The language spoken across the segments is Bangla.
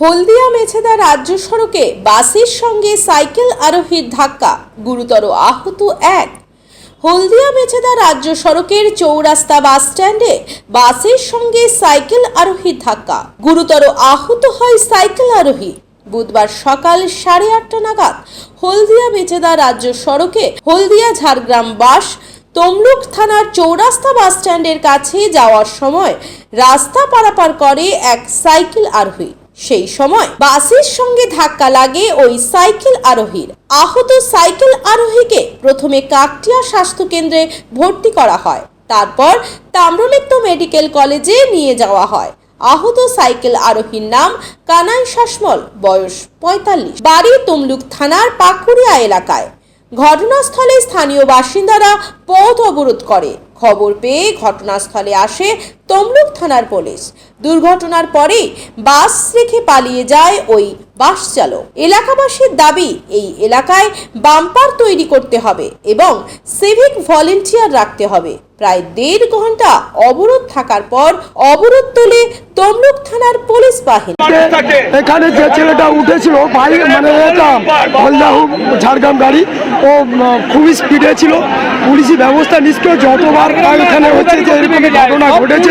হলদিয়া মেছেদা রাজ্য সড়কে বাসের সঙ্গে সাইকেল আরোহীর ধাক্কা, গুরুতর আহত এক। হলদিয়া মেছেদা রাজ্য সড়কের চৌরাস্তা বাস স্ট্যান্ডে বাসের সঙ্গে সাইকেল আরোহীর ধাক্কা, গুরুতর আহত হয় সাইকেল আরোহী। বুধবার সকাল সাড়ে আটটা নাগাদ হলদিয়া মেছেদা রাজ্য সড়কে হলদিয়া ঝাড়গ্রাম বাস তমলুক থানার চৌরাস্তা বাস স্ট্যান্ডের কাছে যাওয়ার সময় রাস্তা পারাপার করে এক সাইকেল আরোহী। সেই সময় বাসের সঙ্গে ধাক্কা লাগে ওই সাইকেল আরোহীর। আহত সাইকেল আরোহীকে প্রথমে কাকটিয়া স্বাস্থ্য কেন্দ্রে ভর্তি করা হয়। তারপর তাম্রলিপ্ত মেডিকেল কলেজে নিয়ে যাওয়া হয়। আহত সাইকেল আরোহীর নাম কানাই শাসমল, বয়স পঁয়তাল্লিশ। বাড়ি তমলুক থানার পাকুড়িয়া এলাকায়। ঘটনাস্থলে স্থানীয় বাসিন্দারা পথ অবরোধ করে। খবর পেয়ে ঘটনাস্থলে আসে তমলুক থানার পুলিশ। দুর্ঘটনার পরে বাস রেখে পালিয়ে যায় ওই বাস চালক। এলাকাবাসীর দাবি, এই এলাকায় বাম্পার তৈরি করতে হবে এবং সিভিক ভলেন্টিয়ার রাখতে হবে। প্রায় দেড় ঘণ্টা অবরোধ থাকার পর অবরোধ তুলে তমলুক থানার পুলিশ বাহিনী। এখানে যে ছেলেটা উঠেছিল, ভাই মানে এটা ঝাড়গ্রাম গাড়ি, ও খুবই স্পিডে ছিল। পুলিশি ব্যবস্থা নিষ্ক্রিয় যতবার এখানে হচ্ছে যে এরকম ঘটনা ঘটেছে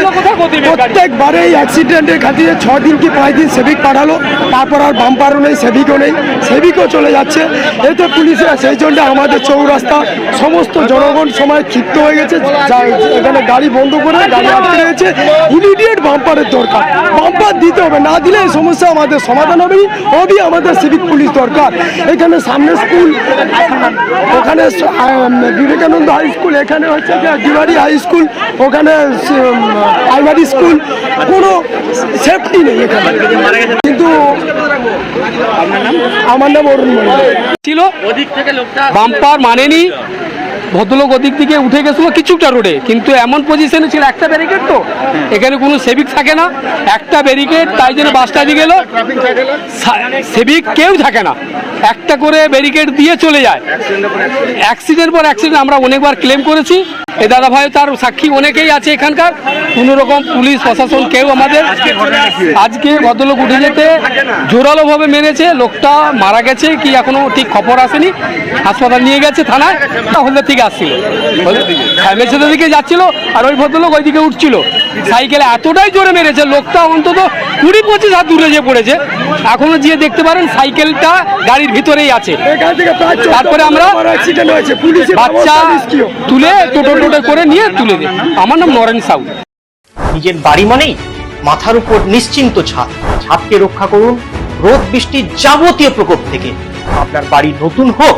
প্রত্যেকবারে এই অ্যাক্সিডেন্টের খাতিরে ছ দিন কি পাঁচ দিন সেভিক পাঠালো। তারপর আর বাম্পারও নেই সেভিকও নেই সেভিকও চলে যাচ্ছে। এতে পুলিশরা সেই জন্য আমাদের চৌরাস্তা, সমস্ত জনগণ সময় ক্ষিপ্ত হয়ে গেছে। এখানে গাড়ি বন্ধ করে গাড়ি আটকে রয়েছে ইমিডিয়েট বাম্পারের দরকার। বাম্পার দিতে হবে না দিলে এই সমস্যা আমাদের সমাধান হবে ওবি আমাদের সিভিক পুলিশ দরকার। এখানে সামনে স্কুল ওখানে বিবেকানন্দ হাই স্কুল এখানে হচ্ছে যে ডিবারি হাই স্কুল ওখানে প্রাইমারি স্কুল কোনো সেফটি নেই এখানে। কিন্তু আমার নাম অরুণ ছিল। বাম্পার মানেনি। ভদ্রলোক ওদিক দিকে উঠে গেছিল কিছুটা রোডে। কিন্তু এমন পজিশনে ছিল একটা ব্যারিকেড তো, এখানে কোনো সেভিক থাকে না। একটা ব্যারিকেড তাই জন্য বাসটা দিয়ে গেল। সেভিক কেউ থাকে না। একটা করে ব্যারিকেড দিয়ে চলে যায়। অ্যাক্সিডেন্ট পর অ্যাক্সিডেন্ট আমরা অনেকবার ক্লেম করেছি। এ দাদা ভাই তার সাক্ষী অনেকেই আছে এখানকার। কোনো রকম পুলিশ, প্রশাসন, কেউ আমাদের। আজকে ভদ্রলোক উঠে যেতে জোরালোভাবে মেরেছে লোকটা মারা গেছে, কি এখনও ঠিক খবর আসেনি। হাসপাতাল নিয়ে গেছে থানায়। হলদার থেকে আসছিল মেছেদের দিকে যাচ্ছিল আর ওই ভদ্রলোক ওইদিকে উঠছিল। সাইকেলে এতটাই জোরে মেরেছে লোকটা অন্তত কুড়ি পঁচিশ হাত দূরে যে পড়েছে। এখনও গিয়ে দেখতে পারেন সাইকেলটা গাড়ির ভিতরেই আছে। তারপরে আমরা বাচ্চা তুলে টোটো টোটো করে নিয়ে তুলে দিই আমার নাম নরেন সাউ। নিজের বাড়ি মানেই মাথার উপর নিশ্চিন্ত ছাদ। ছাদকে রক্ষা করুন রোদ বৃষ্টির যাবতীয় প্রকোপ থেকে। আপনার বাড়ি নতুন হোক